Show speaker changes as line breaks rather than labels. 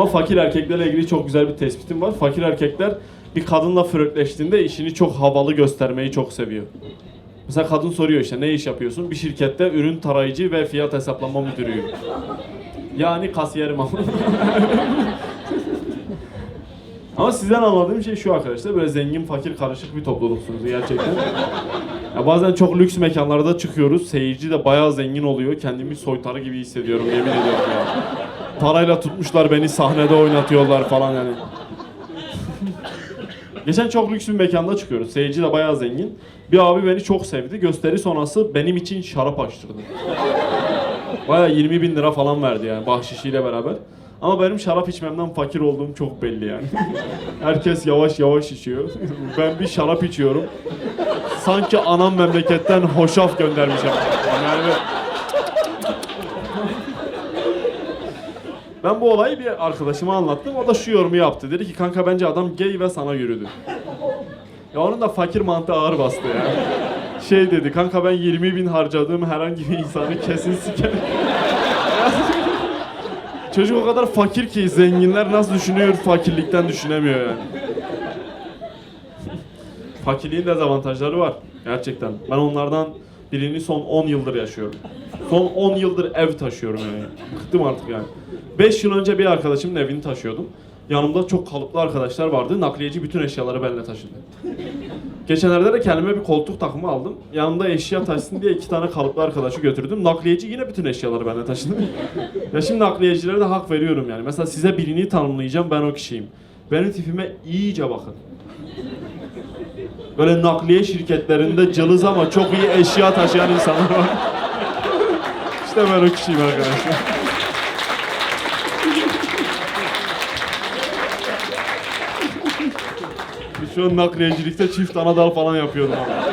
Ama fakir erkeklerle ilgili çok güzel bir tespitim var. Fakir erkekler bir kadınla flörtleştiğinde işini çok havalı göstermeyi çok seviyor. Mesela kadın soruyor işte ne iş yapıyorsun? Bir şirkette ürün tarayıcı ve fiyat hesaplama müdürüyüm. Yani kasiyerim ama. ama sizden anladığım şey şu arkadaşlar. Böyle zengin fakir karışık bir topluluksunuz gerçekten. Ya bazen çok lüks mekanlarda çıkıyoruz. Seyirci de bayağı zengin oluyor. Kendimi soytarı gibi hissediyorum yemin ediyorum ya. Parayla tutmuşlar beni sahnede oynatıyorlar falan yani. Geçen çok lüks bir mekanda çıkıyoruz. Seyirci de bayağı zengin. Bir abi beni çok sevdi. Gösteri sonrası benim için şarap açtırdı. Bayağı 20 bin lira falan verdi yani bahşişiyle beraber. Ama benim şarap içmemden fakir olduğum çok belli yani. Herkes yavaş yavaş içiyor. Ben bir şarap içiyorum. Sanki anam memleketten hoşaf göndermiş. Yani Ben bu olayı bir arkadaşıma anlattım. O da şu yorumu yaptı. Dedi ki kanka bence adam gay ve sana yürüdü. Ya onun da fakir mantığı ağır bastı ya. Şey dedi kanka ben 20 bin harcadığım herhangi bir insanı kesin sikerim. Çocuk o kadar fakir ki zenginler nasıl düşünüyor fakirlikten düşünemiyor yani. Fakirliğin dezavantajları var gerçekten. Ben onlardan birini son 10 yıldır yaşıyorum. Son 10 yıldır ev taşıyorum yani. Bıktım artık yani. 5 yıl önce bir arkadaşımın evini taşıyordum. Yanımda çok kalıplı arkadaşlar vardı. Nakliyeci bütün eşyaları benimle taşıdı. Geçenlerde de kendime bir koltuk takımı aldım. Yanımda eşya taşısın diye iki tane kalıplı arkadaşı götürdüm. Nakliyeci yine bütün eşyaları benimle taşıdı. ya şimdi nakliyecilere de hak veriyorum yani. Mesela size birini tanımlayacağım ben o kişiyim. Benim tipime iyice bakın. Böyle nakliye şirketlerinde cılız ama çok iyi eşya taşıyan insanlar var. işte o kişiyim arkadaşlar. Şu an nakliyecilikte çift anadal falan yapıyordum ama.